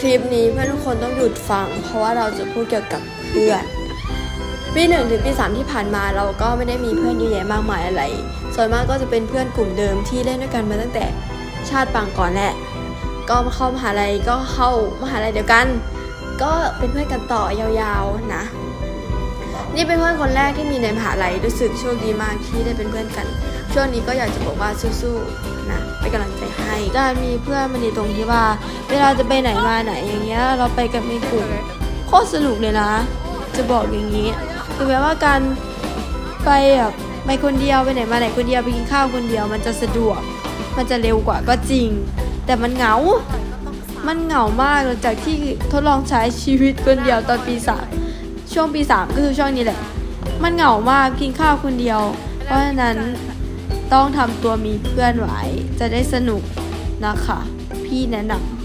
คลิปนี้เพื่อนทุกคนต้องหยุดฟัง เพราะว่าเราจะพูดเกี่ยวกับเพื่อน ปีหนึ่งถึงปีสามที่ผ่านมาเราก็ไม่ได้มีเพื่อนเยอะแยะมากมายอะไร ส่วนมากก็จะเป็นเพื่อนกลุ่มเดิมที่เล่นด้วยกันมาตั้งแต่ชาติปางก่อนแหละ ก็มาเข้ามหาลัยก็เข้ามหาลัยเดียวกัน ก็เป็นเพื่อนกันต่อยาวๆนะ นี่เป็นเพื่อนคนแรกที่มีในมหาลัยรู้สึกโชคดีมากที่ได้เป็นเพื่อนกัน ช่วงนี้ก็อยากจะบอกว่าสู้ๆนะเป็นกำลังใจให้การมีเพื่อนมันดีตรงที่ว่า เวลาจะไปไหนมาไหนอย่างเงี้ยเราไปกับในกลุ่มโคตรสนุกเลยนะ จะบอกอย่างนี้ถึงแม้ว่าการไปแบบไปคนเดียวไปไหนมาไหนคนเดียวไปกินข้าวคนเดียว มันจะสะดวก มันจะเร็วกว่าก็จริง แต่มันเหงา มันเหงามากหลังจากที่ทดลองใช้ชีวิตคนเดียวตอนปีสาม ช่วงปีสามก็คือช่วงนี้แหละ มันเหงามากกินข้าวคนเดียว เพราะฉะนั้นต้องทำตัวมีเพื่อนไว้จะได้สนุกนะคะ พี่แนะนำ